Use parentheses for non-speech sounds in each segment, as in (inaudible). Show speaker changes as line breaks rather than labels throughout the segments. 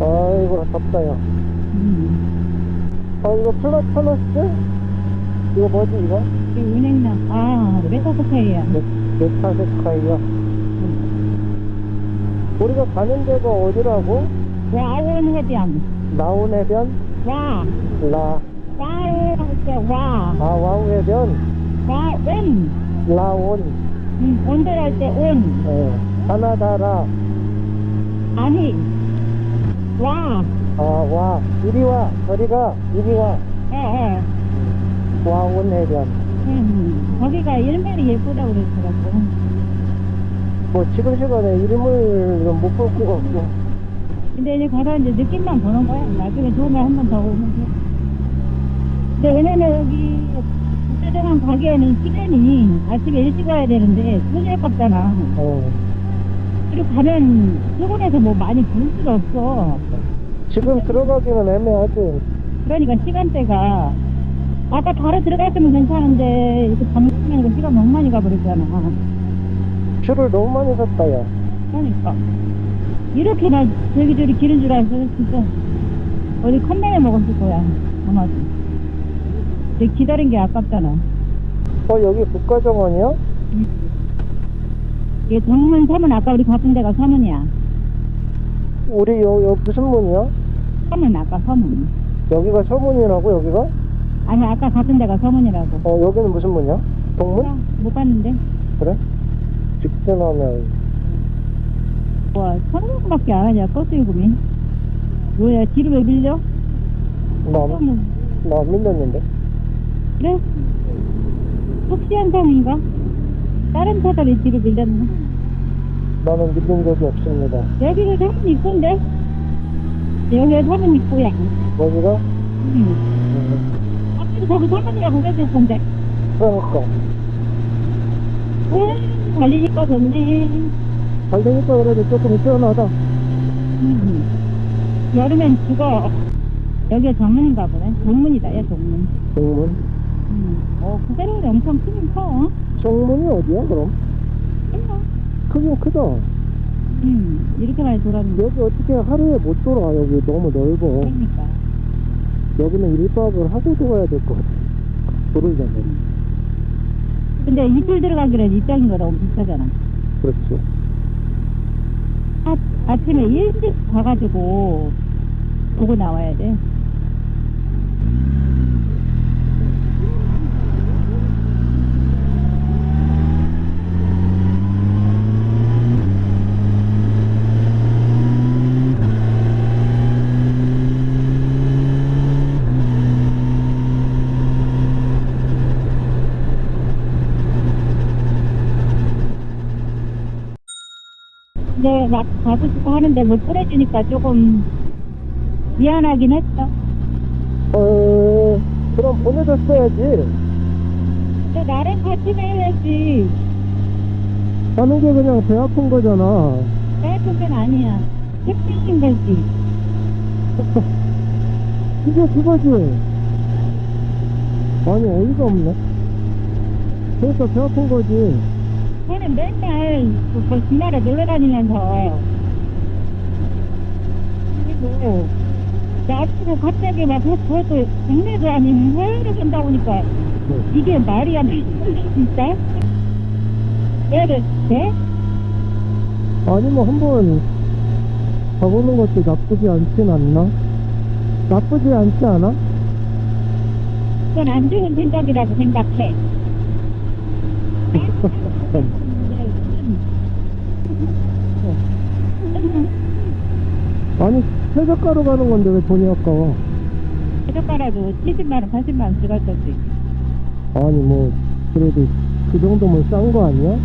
아이고, 덥다, 야.
음.
아, 이거 플라타너스? 이거 뭐지, 이거?
이 은행나, 아, 메타스카이야.
메, 메타세카이야. 우리가 가는 데가 어디라고?
와운 해변.
나온 해변?
와.
라,
와우 할때 와.
아, 와우 해변?
와운.
라온.
음, 온돌 할때 온.
예. 하나다라.
아니. 와.
아, 와. 이리 와. 저리 가. 이리 와.
예, 예.
와 온 해변.
음, 거기가 일면이 예쁘다고 그랬더라고.
뭐, 지금 시간에 이름을 못 볼 수가 없고.
근데 이제 가서 이제 느낌만 보는 거야. 나중에 좋은 날한번 더 오면 돼. 근데 왜냐면 여기 국제대관 가기에는 시간이 아침에 일찍 와야 되는데 손이 아깝잖아.
어.
그리고 가면 수군에서 뭐 많이 볼 수가 없어.
지금 들어가기는 애매하지.
그러니까 시간대가 아까 바로 들어갔으면 괜찮은데 이렇게 밤새면 시간 너무 많이 가버리잖아.
줄을 너무 많이 섰다, 야.
그러니까 이렇게나 저기저기 기른 줄 알았어 진짜 어디 컵라면 먹었을 거야 아마도 근데 기다린 게 아깝잖아
어, 여기 국가정원이야?
이게 정문 서문 아까 우리 갔던 데가 서문이야
우리 여, 여 무슨 문이야?
서문 아까 서문
여기가 서문이라고, 여기가?
아니 아까 갔던 데가 서문이라고
어, 여기는 무슨 문이야? 동문?
아, 못 봤는데
그래? 직진하면,
와 천원밖에 안 하냐 버스 요금이 뭐야 뒤로 왜 밀려?
나, 안-
서문
나안 밀렸는데?
그래? 혹시 현상인가? 다른 차들이 뒤로 밀렸나?
나는 밀린 적이 없습니다.
여기가 서문 입구인데? 여기가 서문 입구야
여기가?
응.
음,
앞에서 거기 서문이라고 그랬을 건데
그러니까.
음, 달리니까 좋네
잘 되니까 그래도 조금 시원하다.
음. 여름엔 죽어 여기가 정문인가 보네 정문이다 얘 정문
정문?
음. 어 그대로 엄청 크긴 커
정문이 어디야, 그럼?
몰라
크긴 크다.
음. 이렇게 많이 돌았는데
여기 어떻게 하루에 못 돌아, 여기 너무 넓어.
그러니까
여기는 일박을 하고 돌아야 될 것 같아. 모르잖아.
근데 이틀 들어가기로 입장인 거랑 비슷하잖아
그렇지.
아, 아침에 일찍 가가지고 보고 나와야 돼. 막 가고 싶어 하는데 못 보내주니까 조금 미안하긴 했어.
어, 그럼 보내줬어야지.
근데 나랑 같이 가야지.
가는 게 그냥 배 아픈 거잖아.
짧은 건 아니야. 택시인 거지. (laughs)
이게 그거지. 아니, 어이가 없네. 그러니까 배 아픈 거지.
걔는 맨날 그, 그 주말에 놀러 다니면서 그리고 나치고 갑자기 막 그것도 국내도 아닌 해외로 간다 보니까 이게 말이 안 돼. (laughs) 진짜? 얘를 돼?
아니, 뭐, 한번 가보는 것도 나쁘지 않진 않나? 나쁘지 않지 않아?
그건 안 좋은 생각이라고 생각해.
아니, 최저가로 가는 건데 왜 돈이 아까워?
해적가라도 70만원, 80만원 들어갈 거지.
아니, 뭐, 그래도 그 정도면 싼 거 아니야?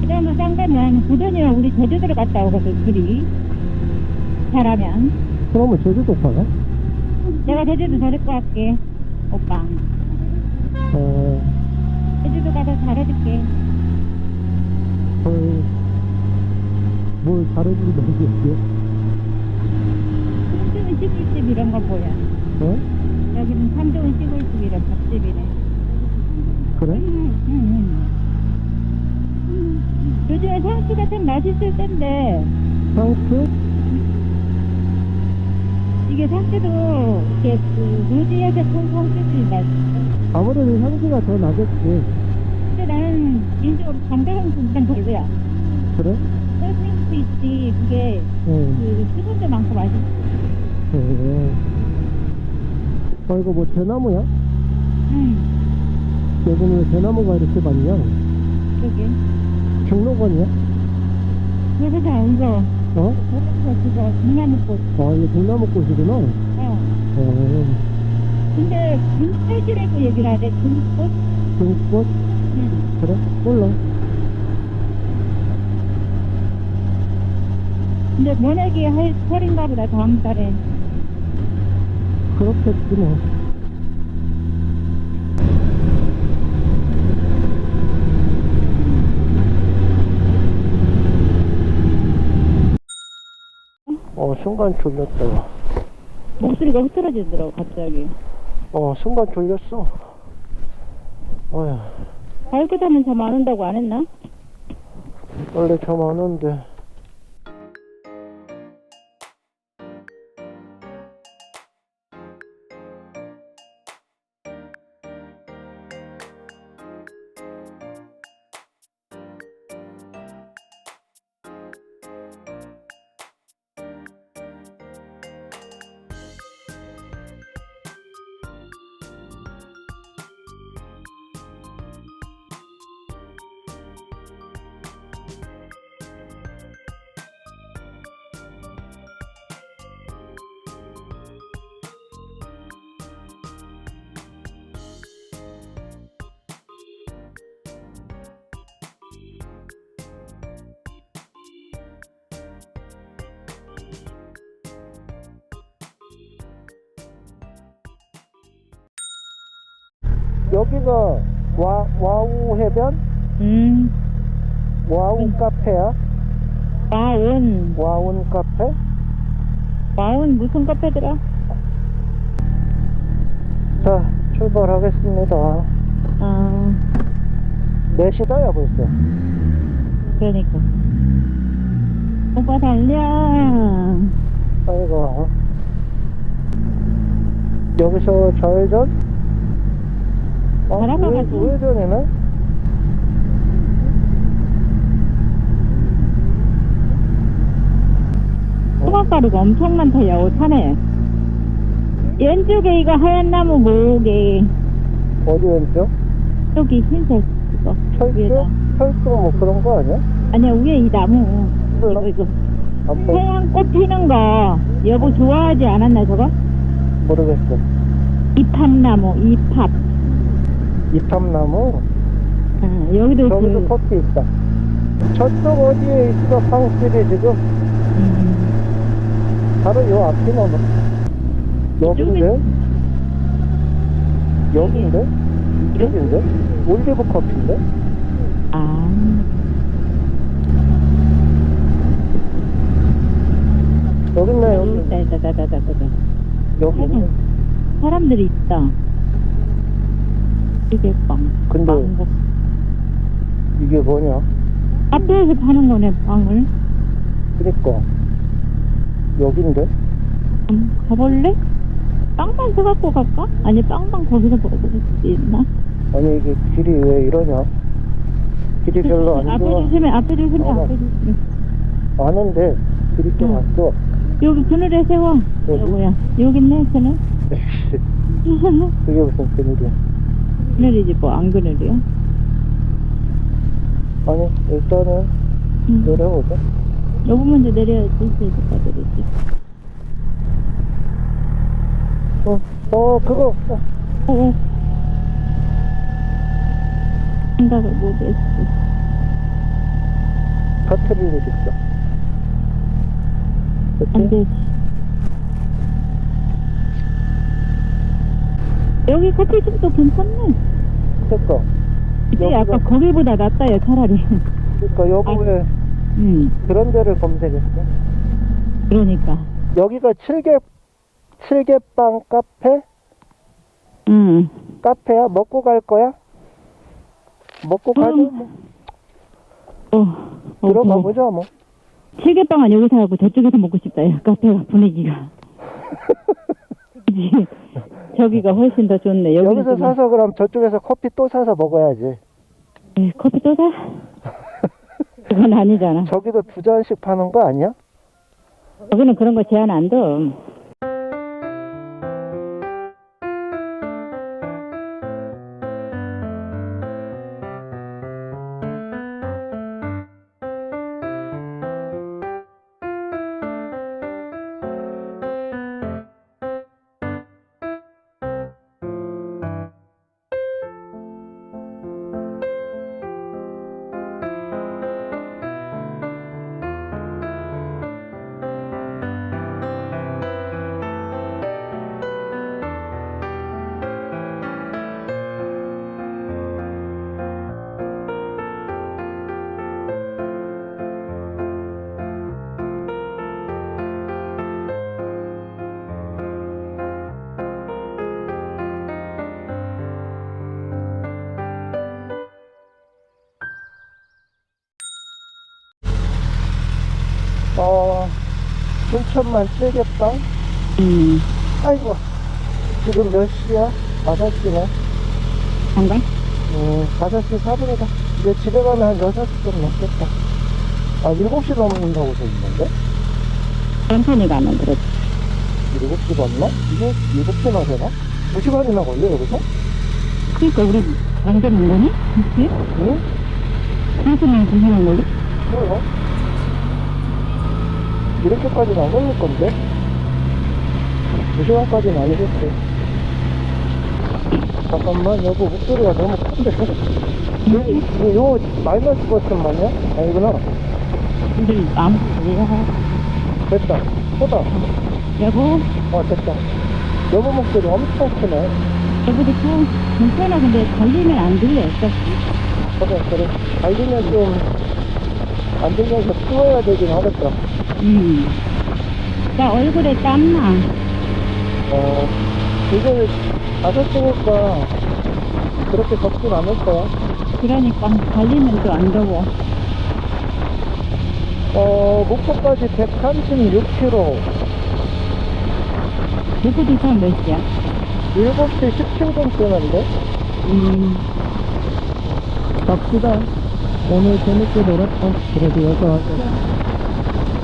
그 정도 싼 거면 그 돈이면 우리 제주도를 갔다 오거든, 둘이. 잘하면.
그러면 제주도 가나?
내가 제주도 데리고 갈게, 오빠.
어,
제주도 가서 잘해줄게.
헐, 뭘?
참 좋은 시골집 이런 거 보여.
어?
여기는 참 좋은 시골집 이런 밥집이네.
그래?
음, 음, 음. 요즘에 상추가 참 맛있을 텐데.
상추?
이게 상태도 이렇게 그 노지에서 콩콩 뜯는다.
아무래도 향기가 더 나겠지.
근데 나는 개인적으로 담배향 분단 별로야.
그래?
셀프인트 있지. 그게
응.
그 수분도 많고 맛있어.
네. 어, 이거 뭐 대나무야?
응.
여기는 왜 대나무가 이렇게 많냐?
그러게.
경로관이야?
다 이거
어?
그래서 그거 중나무꽃.
아, 이게 대나무 꽃이구나.
어.
어,
근데 금탈지라고 얘기를 하대. 금꽃.
등꽃?
응.
그래? 몰라.
근데 모내기 할 설인가 보다 다음 달에.
그렇겠지 뭐. 어, 순간 졸렸다.
목소리가 흐트러지더라고 갑자기.
어, 순간 졸렸어. 어휴,
발끝 하면 잠 안 온다고 안 했나?
원래 잠 안 오는데. 여기가 와, 와우 해변?
음.
와우
응.
카페야?
와운.
와운 카페?
와운 무슨 카페더라?
자, 출발하겠습니다.
아,
4시다야 벌써.
그러니까. 오빠 달려.
아이고. 여기서 좌회전? 아,
바라봐가지고.
우회- 우회전이네?
소각가루가 엄청 많다, 야, 오타네. 왼쪽에 이거 하얀 나무 목에,
어디 왼쪽?
여기 흰색.
철도?
위에다.
철도 뭐 그런 거 아니야?
아니야, 위에 이 나무.
몰라.
이거, 이거.
안 보,
태양 꽃 피는 거, 여보 좋아하지 않았나, 저거?
모르겠어.
이팝나무, 이팝.
이팝나무?
아, 여기도
저기도
그,
커피 있다. 저쪽 어디에 있어, 황실이 지금?
음,
바로 요 앞이나 뭐. 여긴데? 여긴데? 이쪽인데? 올리브 커피인데?
아, 여기
여기.
있다, 있다, 있다, 있다, 있다.
여기 있네.
사람들이 있다. 이게 빵.
근데
빵.
이게 뭐냐?
앞에서 파는 거네, 빵을.
그니까. 여긴데?
음, 가볼래? 빵만 사갖고 갈까? 아니, 빵만 거기서 먹을 수 있나?
아니, 이게 길이 왜 이러냐? 길이 별로 안
앞에
좋아.
조심해, 앞에 조심해,
어머.
앞에 조심해.
아는데, 길이 좀
응.
왔어.
여기 그늘에 세워. 여보야. 여기 있네, 그늘. (laughs)
그게 무슨 그늘이야.
그늘이지, 뭐, 안 그늘이야?
아니, 일단은
응.
내려보자.
여보 먼저 내려야지, 세니까 내리지.
어, 어, 그거. 어,
어. 생각을 못했어.
터트리고 있어.
안
그치?
되지. 여기 커피집도 괜찮네. 이제
여기가-
아까 거기보다 낫다, 야, 차라리.
그니까, 여기
아.
왜
응,
그런 데를 검색했어?
그러니까.
여기가 칠개, 칠개빵 카페?
응.
카페야? 먹고 갈 거야? 먹고 가자,
음.
뭐.
어, 어,
들어가
뭐.
보자, 뭐.
시계빵은 여기서 하고 저쪽에서 먹고 싶다, 야, 카페가 분위기가. (laughs) 저기가 훨씬 더 좋네. 여기는
여기서
좀-
사서 그럼 저쪽에서 커피 또 사서 먹어야지.
에이, 커피 또 사? 그건 아니잖아.
저기도 두 잔씩 파는 거 아니야?
여기는 그런 거 제한 안 둬.
5천만 쓰겠다.
음.
아이고, 지금 몇 시야? 5시나?
안가?
음, 5시 4분이다. 이제 집에 가면 한 6시 좀 넘겠다. 아, 7시 넘는다고 돼 있는데?
천천히 가면 그렇지.
7시 넘나? 이게 7시나 되나? 2시간이나 걸려, 여기서?
그니까, 우리 완전 모르니? 그치?
응?
2시간 기기는
그래요? 이렇게까지는 안 걸릴 건데? 2시간까지는 아니겠지. 잠깐만, 여보, 목소리가 너무 큰데. 요, 요, 요 마이너스 버튼 맞냐? 아니구나.
근데 몰라.
됐다. 쏘다.
여보,
어, 됐다. 여보 목소리 엄청 크네.
여보도 좀 괜찮아. 근데 걸리면 안 들려.
그래, 그래. 달리면 좀, 안 들려서 키워야 되긴 하겠다.
음. 나 얼굴에 땀나.
어, 이걸 다섯 시니까 그렇게 덥진 않을 거야.
그러니까 달리면 또 안 더워.
어, 목포까지 136km,
누구도 처음 몇 시야?
7시 17분 뜨는데?
음.
갑시다. 오늘 재밌게 놀았다. 그래도 여기 와서.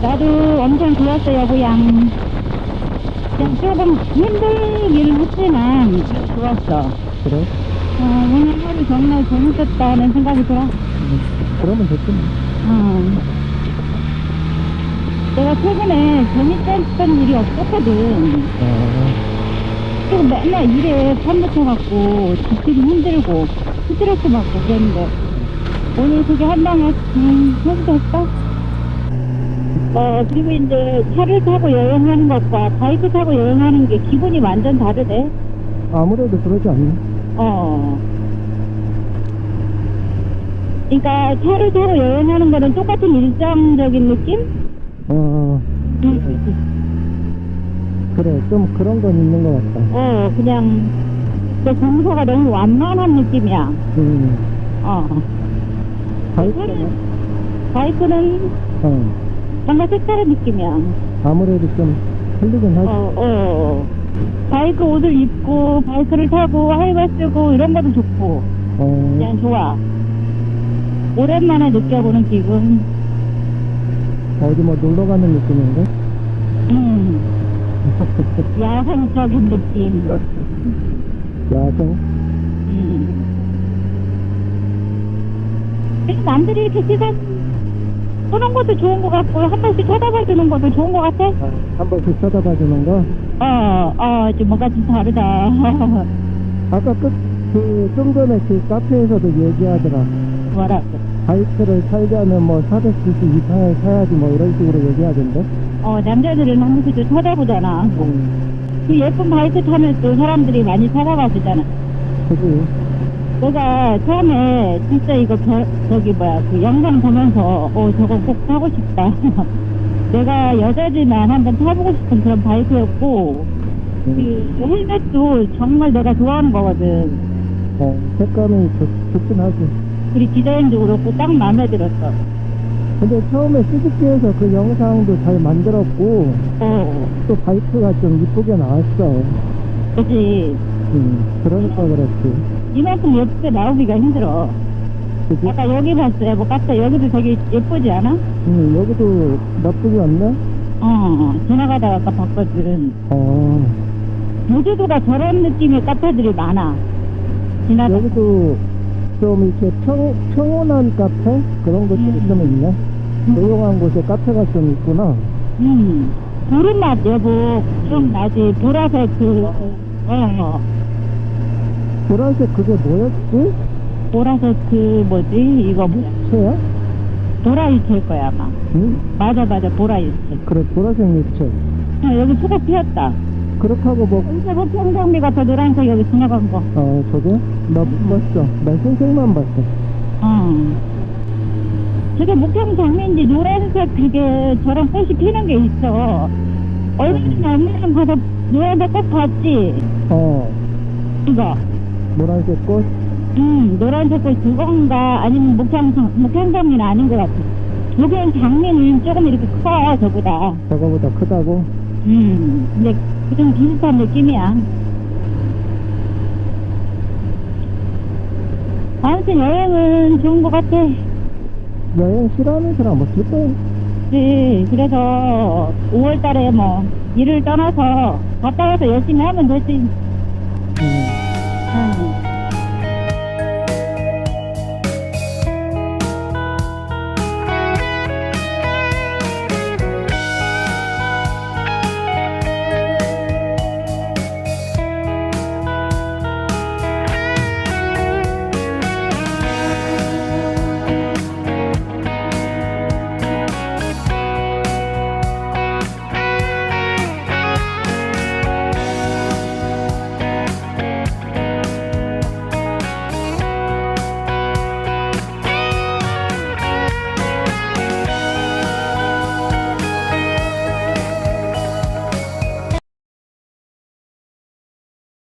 나도 엄청 좋았어, 여보양. 그냥 조금 힘들긴 했지만 좋았어.
그래?
어, 오늘 하루 정말 재밌었다는 생각이 들어.
그러면 됐지. 뭐.
어. 내가 최근에 재밌었던 일이 없었거든.
어,
그리고 맨날 일에 판붙어갖고 지치기 힘들고 스트레스 받고 그랬는데 오늘 그게 한 방에 음, 해소됐어. 어, 그리고 이제 차를 타고 여행하는 것과 바이크 타고 여행하는 게 기분이 완전 다르대.
아무래도 그러지 않니?
어. 그러니까 차를 타고 여행하는 거는 똑같은 일상적인 느낌?
어,
음.
그래. 좀 그런 건 있는 것 같다.
어, 그냥 그 공사가 너무 완만한 느낌이야.
음,
어.
바이크는?
바이크는
어,
뭔가 색다른 느낌이야.
아무래도 좀 틀리긴 하지.
어, 어. 바이크 옷을 입고 바이크를 타고 하이바 쓰고 이런 것도 좋고
어,
그냥 좋아. 오랜만에 느껴보는 기분.
어디 뭐 놀러 가는 느낌인데?
음. (laughs) 야생적인 느낌.
야생?
음. 그래서 남들이 이렇게 시선 쏘는 것도 좋은 것 같고 한 번씩 쳐다봐 주는 것도 좋은 것 같아.
아, 한 번씩 쳐다봐 주는 거?
어, 어, 좀 뭔가 좀 다르다. (laughs)
아까 끝, 그, 좀 전에 그 카페에서도 얘기하더라.
뭐라고.
바이크를 살려면 뭐 400cc 이상을 사야지 뭐 이런 식으로 얘기하던데?
어, 남자들은 한 번씩 좀 쳐다보잖아.
음,
그 예쁜 바이크 타면 또 사람들이 많이 찾아가 주잖아.
그지?
내가 처음에 진짜 이거 겨, 저기 뭐야 그 영상 보면서 어 저거 꼭 타고 싶다. (laughs) 내가 여자지만 한번 타보고 싶은 그런 바이크였고
음,
그 헬멧도 정말 내가 좋아하는 거거든.
어, 색감이 좋, 좋긴 하지.
그리고 디자인도 그렇고 딱 마음에 들었어.
근데 처음에 CGP에서 그 영상도 잘 만들었고,
어,
또 바이크가 좀 이쁘게 나왔어.
그치.
음, 그러니까 그렇지.
이만큼 예쁘게 나오기가 힘들어.
그지?
아까 여기 봤어요. 뭐 갔다 여기도 되게 예쁘지 않아?
음, 여기도 나쁘지 않네?
어, 지나가다가 아까 봤거든.
어,
모두가 저런 느낌의 카페들이 많아. 지나가.
여기도 좀 이렇게 평, 평온한 카페? 그런 것들이
음.
좀 있네. 조용한 곳에 카페가 좀 있구나.
음, 맛 여보 좀 나지. 보라색 그, 어,
보라색 그게 뭐였지?
보라색 그 뭐지? 이거 뭐,
채야?
보라유채일 거야 아마.
응?
맞아 맞아 보라유채.
그래, 보라색 유채.
어, 여기 초가 피었다.
그렇게 하고 뭐,
이제 뭐 평상비 같아 노란색 여기 지나간 거.
어, 저게? 나 못 봤어. 나 생색만 봤어.
어. 저게 목향장미인지 노란색 그게 저런 꽃이 피는 게 있어. 얼마나 엄마랑 가서 노란색 꽃 봤지?
어,
이거.
노란색 꽃?
음, 노란색 꽃 그건가 아니면 목향장, 목향장미는 아닌 것 같아. 목향 장미는 조금 이렇게 커, 저보다.
저거보다 크다고?
음, 근데 좀 비슷한 느낌이야. 아무튼 여행은 좋은 것 같아.
여행 싫어하는 사람 없을 거야.
네, 그래서 5월 달에 뭐 일을 떠나서 갔다 와서 열심히 하면 되지.
음,